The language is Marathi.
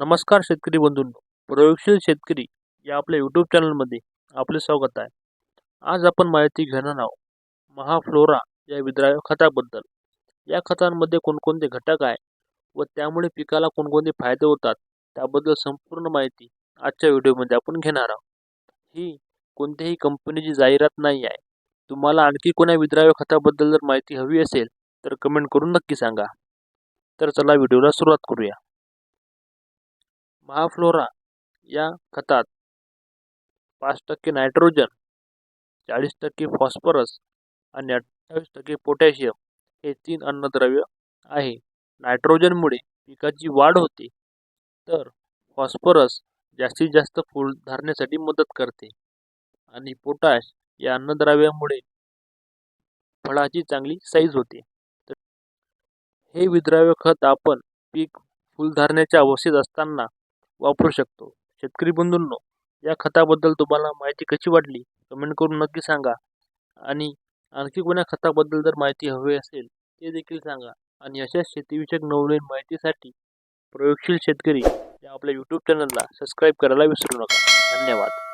नमस्कार शेतकरी बंधूंनो. प्रयोगशील शेतकरी या आपल्या यूट्यूब चॅनलमध्ये आपले स्वागत आहे. आज आपण माहिती घेणार आहोत महाफ्लोरा या विद्राव्य खताबद्दल. या खतांमध्ये कोणकोणते घटक आहे व त्यामुळे पिकाला कोणकोणते फायदे होतात त्याबद्दल संपूर्ण माहिती आजच्या व्हिडिओमध्ये आपण घेणार आहोत. ही कोणत्याही कंपनीची जाहिरात नाही आहे. तुम्हाला आणखी कोण्या विद्राव्य खताबद्दल जर माहिती हवी असेल तर कमेंट करून नक्की सांगा. तर चला व्हिडिओला सुरुवात करूया. महाफ्लोरा या खतात पाच टक्के नायट्रोजन चाळीस टक्के फॉस्फरस आणि अठ्ठावीस टक्के पोटॅशियम हे तीन अन्नद्रव्य आहे. नायट्रोजनमुळे पिकाची वाढ होते तर फॉस्फरस जास्तीत जास्त फूल धरण्यासाठी मदत करते आणि पोटॅश या अन्नद्रव्यामुळे फळाची चांगली साईज होते. तर हे विद्राव्य खत आपण पीक फुलधारण्याच्या अवस्थेत असताना वापरू शकतो. शेतकरी बंधूंनो या खताबद्दल तुम्हाला माहिती कशी वाटली? कमेंट करून नक्की सांगा. आणि आणखी कोण्या खताबद्दल जर माहिती हवी असेल ते देखील सांगा. आणि अशाच शेतीविषयक नवनवीन माहितीसाठी प्रयोगशील शेतकरी या आपल्या यूट्यूब चॅनलला सबस्क्राईब करायला विसरू नका. धन्यवाद.